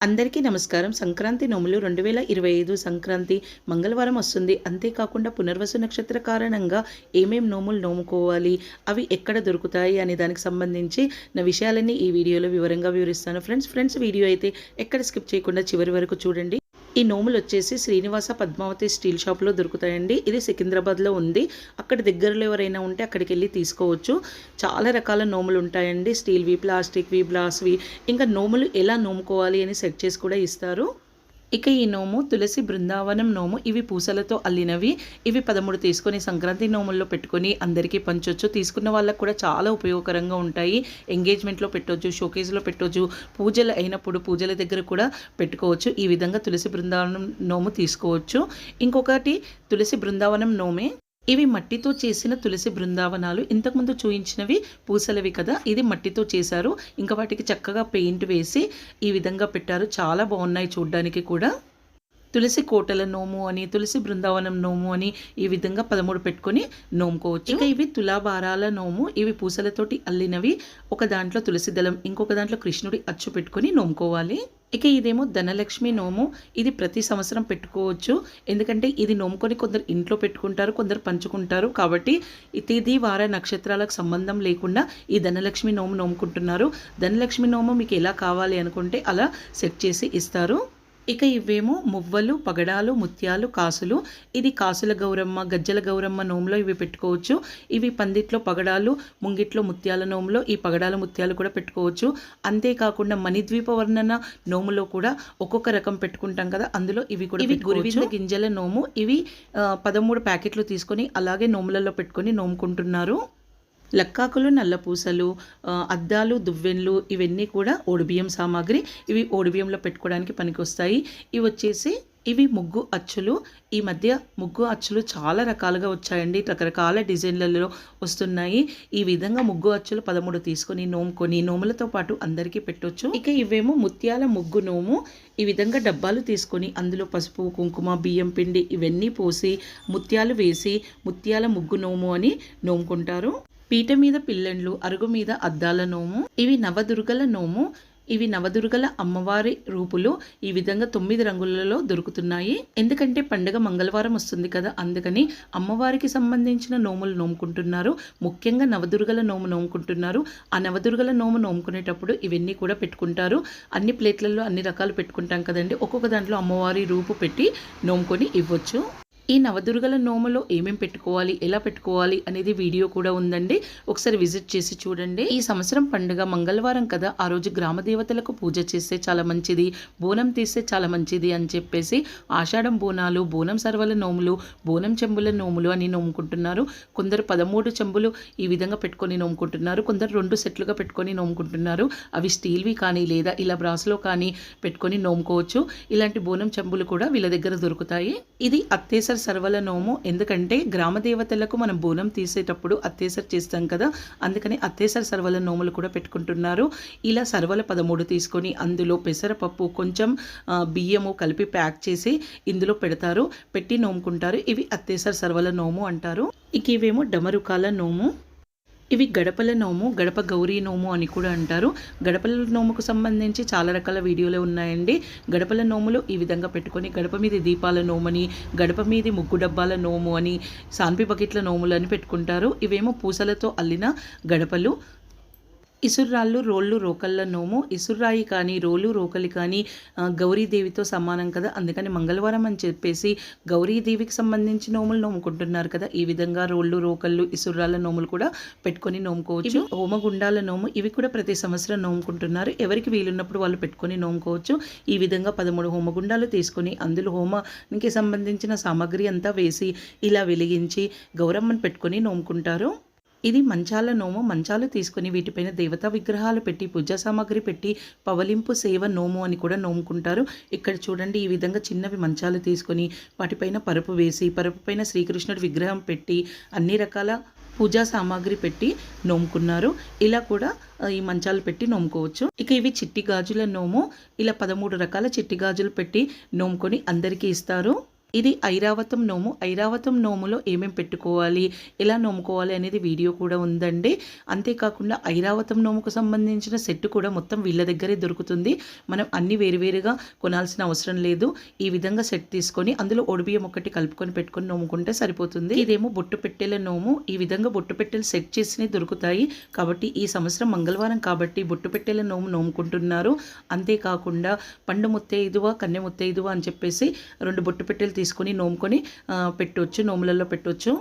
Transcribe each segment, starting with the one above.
అందరికీ నమస్కారం. సంక్రాంతి నోములు రెండు వేల ఇరవై ఐదు సంక్రాంతి మంగళవారం వస్తుంది. అంతేకాకుండా పునర్వసు నక్షత్ర కారణంగా ఏమేం నోములు నోముకోవాలి? అవి ఎక్కడ దొరుకుతాయి? అనే దానికి సంబంధించి నా విషయాలన్నీ ఈ వీడియోలో వివరంగా వివరిస్తాను. ఫ్రెండ్స్ ఫ్రెండ్స్ వీడియో అయితే ఎక్కడ స్కిప్ చేయకుండా చివరి వరకు చూడండి. ఈ నోములు వచ్చేసి శ్రీనివాస పద్మావతి స్టీల్ షాప్లో దొరుకుతాయండి. ఇది సికింద్రాబాద్లో ఉంది. అక్కడ దగ్గరలో ఎవరైనా ఉంటే అక్కడికి వెళ్ళి తీసుకోవచ్చు. చాలా రకాల నోములు ఉంటాయండి. స్టీల్వి ప్లాస్టిక్వి బ్లాస్వి ఇంకా నోములు ఎలా నోముకోవాలి అని సెట్ చేసి కూడా ఇస్తారు. ఇక ఈ నోము తులసి బృందావనం నోము ఇవి పూసలతో అల్లినవి. ఇవి పదమూడు తీసుకొని సంక్రాంతి నోముల్లో పెట్టుకొని అందరికీ పంచొచ్చు. తీసుకున్న వాళ్ళకు కూడా చాలా ఉపయోగకరంగా ఉంటాయి. ఎంగేజ్మెంట్లో పెట్టవచ్చు షోకేజ్లో పెట్టవచ్చు పూజలు అయినప్పుడు పూజల దగ్గర కూడా పెట్టుకోవచ్చు. ఈ విధంగా తులసి బృందావనం నోము తీసుకోవచ్చు. ఇంకొకటి తులసి బృందావనం నోమే ఇవి మట్టితో చేసిన తులసి బృందావనాలు. ఇంతకుముందు చూయించినవి పూసలవి కదా ఇది మట్టితో చేశారు. ఇంకా వాటికి చక్కగా పెయింట్ వేసి ఈ విధంగా పెట్టారు. చాలా బాగున్నాయి చూడ్డానికి కూడా. తులసి కోటల నోము అని తులసి బృందావనం నోము అని ఈ విధంగా పదమూడు పెట్టుకొని నోముకోవచ్చు. ఇక ఇవి తులాభారాల నోము. ఇవి పూసలతోటి అల్లినవి. ఒక దాంట్లో తులసి దళం ఇంకొక దాంట్లో కృష్ణుడి అచ్చు పెట్టుకొని నోముకోవాలి. ఇక ఇదేమో ధనలక్ష్మి నోము. ఇది ప్రతి సంవత్సరం పెట్టుకోవచ్చు. ఎందుకంటే ఇది నోముకొని కొందరు ఇంట్లో పెట్టుకుంటారు కొందరు పంచుకుంటారు. కాబట్టి తిథి వార నక్షత్రాలకు సంబంధం లేకుండా ఈ ధనలక్ష్మి నోము నోముకుంటున్నారు. ధనలక్ష్మి నోము మీకు ఎలా కావాలి అనుకుంటే అలా సెట్ చేసి ఇస్తారు. ఇక ఇవేమో మువ్వలు పగడాలు ముత్యాలు కాసులు. ఇది కాసుల గౌరమ్మ గజ్జల గౌరమ్మ నోములో ఇవి పెట్టుకోవచ్చు. ఇవి పందిట్లో పగడాలు ముంగిట్లో ముత్యాల నోములో ఈ పగడాల ముత్యాలు కూడా పెట్టుకోవచ్చు. అంతేకాకుండా మణిద్వీప వర్ణన నోములో కూడా ఒక్కొక్క రకం పెట్టుకుంటాం కదా అందులో ఇవి కూడా ఇవి గురివింద గింజల నోము. ఇవి పదమూడు ప్యాకెట్లు తీసుకొని అలాగే నోములలో పెట్టుకొని నోముకుంటున్నారు. లక్కాకులు నల్లపూసలు అద్దాలు దువ్వెన్లు ఇవన్నీ కూడా ఓడిబియ్యం సామాగ్రి. ఇవి ఓడిబియ్యంలో పెట్టుకోవడానికి పనికొస్తాయి. ఇవి వచ్చేసి ఇవి ముగ్గు అచ్చులు. ఈ మధ్య ముగ్గు అచ్చులు చాలా రకాలుగా వచ్చాయండి. రకరకాల డిజైన్లలో వస్తున్నాయి. ఈ విధంగా ముగ్గు అచ్చులు పదమూడు తీసుకొని నోముకొని నోములతో పాటు అందరికీ పెట్టొచ్చు. ఇక ఇవేమో ముత్యాల ముగ్గు నోము. ఈ విధంగా డబ్బాలు తీసుకొని అందులో పసుపు కుంకుమ బియ్యం పిండి ఇవన్నీ పోసి ముత్యాలు వేసి ముత్యాల ముగ్గు నోము అని నోముకుంటారు. పీట మీద పిల్లెండ్లు అరుగు మీద అద్దాల నోము ఇవి నవదుర్గల నోము ఇవి నవదుర్గల అమ్మవారి రూపులు ఈ విధంగా తొమ్మిది రంగులలో దొరుకుతున్నాయి. ఎందుకంటే పండుగ మంగళవారం వస్తుంది కదా అందుకని అమ్మవారికి సంబంధించిన నోములు నోముకుంటున్నారు. ముఖ్యంగా నవదుర్గల నోము నోముకుంటున్నారు. ఆ నవదుర్గల నోము నోముకునేటప్పుడు ఇవన్నీ కూడా పెట్టుకుంటారు. అన్ని ప్లేట్లలో అన్ని రకాలు పెట్టుకుంటాం కదండి. ఒక్కొక్క దాంట్లో అమ్మవారి రూపు పెట్టి నోముకొని ఇవ్వచ్చు. ఈ నవదుర్గల నోములో ఏమేం పెట్టుకోవాలి ఎలా పెట్టుకోవాలి అనేది వీడియో కూడా ఉందండి. ఒకసారి విజిట్ చేసి చూడండి. ఈ సంవత్సరం పండుగ మంగళవారం కదా. ఆ రోజు గ్రామ దేవతలకు పూజ చేస్తే చాలా మంచిది బోనం తీస్తే చాలా మంచిది అని చెప్పేసి ఆషాఢం బోనాలు బోనం సర్వల నోములు బోనం చెంబుల నోములు అని నోముకుంటున్నారు. కొందరు పదమూడు చెంబులు ఈ విధంగా పెట్టుకొని నోముకుంటున్నారు. కొందరు రెండు సెట్లుగా పెట్టుకొని నోముకుంటున్నారు. అవి స్టీల్వి కానీ లేదా ఇలా బ్రాస్లో కానీ పెట్టుకొని నోముకోవచ్చు. ఇలాంటి బోనం చెంబులు కూడా వీళ్ళ దగ్గర దొరుకుతాయి. ఇది అత్తేసర్ సర్వల నోము. ఎందుకంటే గ్రామ దేవతలకు మనం బోనం తీసేటప్పుడు అత్తేసర్ చేస్తాం కదా అందుకని అత్తేసర్ సర్వల నోములు కూడా పెట్టుకుంటున్నారు. ఇలా సర్వల పదమూడు తీసుకొని అందులో పెసరపప్పు కొంచెం బియ్యము కలిపి ప్యాక్ చేసి ఇందులో పెడతారు. పెట్టి నోముకుంటారు. ఇవి అత్తేసర్ సర్వల నోము అంటారు. ఇక ఇవేమో డమరుకాల నోము. ఇవి గడపల నోము గడప గౌరీ నోము అని కూడా అంటారు. గడపల నోముకు సంబంధించి చాలా రకాల వీడియోలు ఉన్నాయండి. గడపల నోములు ఈ విధంగా పెట్టుకొని గడప మీద దీపాల నోమని గడప మీద ముగ్గు డబ్బాల నోము అని సాన్పి బకెట్ల నోములు అని పెట్టుకుంటారు. ఇవేమో పూసలతో అల్లిన గడపలు ఇసుర్రాళ్ళు రోళ్ళు రోకళ్ళ నోము ఇసుర్రాయి కానీ రోలు రోకలి కానీ గౌరీదేవితో సమానం కదా. అందుకని మంగళవారం అని చెప్పేసి గౌరీదేవికి సంబంధించి నోములు నోముకుంటున్నారు కదా. ఈ విధంగా రోళ్ళు రోకళ్ళు ఇసుర్రాళ్ళ నోములు కూడా పెట్టుకొని నోముకోవచ్చు. హోమగుండాల నోము ఇవి కూడా ప్రతి సంవత్సరం నోముకుంటున్నారు. ఎవరికి వీలున్నప్పుడు వాళ్ళు పెట్టుకొని నోముకోవచ్చు. ఈ విధంగా పదమూడు హోమగుండాలు తీసుకొని అందులో హోమానికి సంబంధించిన సామాగ్రి అంతా వేసి ఇలా వెలిగించి గౌరమ్మను పెట్టుకొని నోముకుంటారు. ఇది మంచాల నోము మంచాలు తీసుకుని వీటిపైన దేవతా విగ్రహాలు పెట్టి పూజా సామాగ్రి పెట్టి పవలింపు సేవ నోము అని కూడా నోముకుంటారు. ఇక్కడ చూడండి ఈ విధంగా చిన్నవి మంచాలు తీసుకొని వాటిపైన పరుపు వేసి పరుపు పైన శ్రీకృష్ణుడి విగ్రహం పెట్టి అన్ని రకాల పూజా సామాగ్రి పెట్టి నోముకున్నారు. ఇలా కూడా ఈ మంచాలు పెట్టి నోముకోవచ్చు. ఇక ఇవి చిట్టి గాజుల నోము. ఇలా పదమూడు రకాల చిట్టి గాజులు పెట్టి నోముకొని అందరికీ ఇస్తారు. ఇది ఐరావతం నోము. ఐరావతం నోములో ఏమేం పెట్టుకోవాలి ఎలా నోముకోవాలి అనేది వీడియో కూడా ఉందండి. అంతేకాకుండా ఐరావతం నోముకు సంబంధించిన సెట్ కూడా మొత్తం వీళ్ళ దగ్గరే దొరుకుతుంది. మనం అన్ని వేరువేరుగా కొనాల్సిన అవసరం లేదు. ఈ విధంగా సెట్ తీసుకొని అందులో ఒడిబియ్యం ఒకటి కలుపుకొని పెట్టుకొని నోముకుంటే సరిపోతుంది. ఇదేమో బొట్టు పెట్టెల నోము. ఈ విధంగా బొట్టు పెట్టెలు సెట్ చేసినవి దొరుకుతాయి. కాబట్టి ఈ సంవత్సరం మంగళవారం కాబట్టి బొట్టు పెట్టెల నోము నోముకుంటున్నారు. అంతేకాకుండా పండు ముత్తైదువ కన్నె ముత్తైదువ అని చెప్పేసి రెండు బొట్టు పెట్టెలు తీసుకొని నోముకొని పెట్టవచ్చు పెట్టొచ్చు నోములలో పెట్టవచ్చు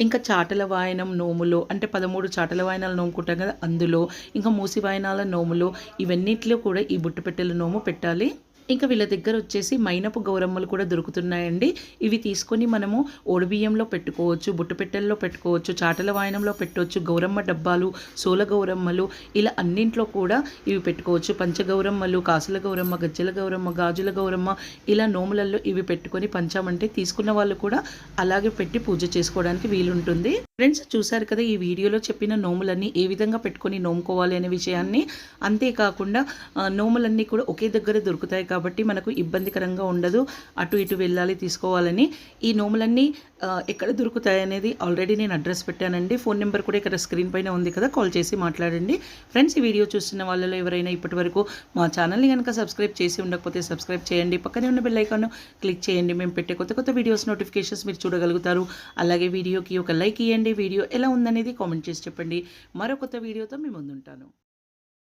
ఇంకా చాటల వాయనం నోములు అంటే పదమూడు చాటల వాయనాలు నోముకుంటాం కదా అందులో. ఇంకా మూసి వాయనాల నోములు ఇవన్నిట్లో కూడా ఈ బుట్టు పెట్టెల నోము పెట్టాలి. ఇంకా వీళ్ళ దగ్గర వచ్చేసి మైనపు గౌరమ్మలు కూడా దొరుకుతున్నాయండి. ఇవి తీసుకొని మనము ఓడిబియ్యంలో పెట్టుకోవచ్చు బుట్టపెట్టెల్లో పెట్టుకోవచ్చు చాటల వాయనంలో పెట్టవచ్చు గౌరమ్మ డబ్బాలు సోల గౌరమ్మలు ఇలా అన్నింట్లో కూడా ఇవి పెట్టుకోవచ్చు. పంచగౌరమ్మలు కాసుల గౌరమ్మ గజ్జల గౌరమ్మ గాజుల గౌరమ్మ ఇలా నోములలో ఇవి పెట్టుకొని పంచామంటే తీసుకున్న వాళ్ళు కూడా అలాగే పెట్టి పూజ చేసుకోవడానికి వీలుంటుంది. ఫ్రెండ్స్ చూసారు కదా ఈ వీడియోలో చెప్పిన నోములన్నీ ఏ విధంగా పెట్టుకొని నోముకోవాలి అనే విషయాన్ని? అంతేకాకుండా నోములన్నీ కూడా ఒకే దగ్గర దొరుకుతాయి కాబట్టి మనకు ఇబ్బందికరంగా ఉండదు. అటు ఇటు వెళ్ళాలి తీసుకోవాలని. ఈ నోములన్నీ ఎక్కడ దొరుకుతాయి అనేది ఆల్రెడీ నేను అడ్రస్ పెట్టానండి. ఫోన్ నెంబర్ కూడా ఇక్కడ స్క్రీన్ పైన ఉంది కదా కాల్ చేసి మాట్లాడండి. ఫ్రెండ్స్ ఈ వీడియో చూస్తున్న వాళ్ళలో ఎవరైనా ఇప్పటివరకు మా ఛానల్ని కనుక సబ్స్క్రైబ్ చేసి ఉండకపోతే సబ్స్క్రైబ్ చేయండి. పక్కనే ఉన్న బెల్లైకాన్ క్లిక్ చేయండి. మేము పెట్టే కొత్త కొత్త వీడియోస్ నోటిఫికేషన్స్ మీరు చూడగలుగుతారు. అలాగే వీడియోకి ఒక లైక్ ఇవ్వండి వీడియో ఎలా ఉందనేది కామెంట్ చేసి చెప్పండి. మరో కొత్త వీడియోతో మీ ముందుంటాను.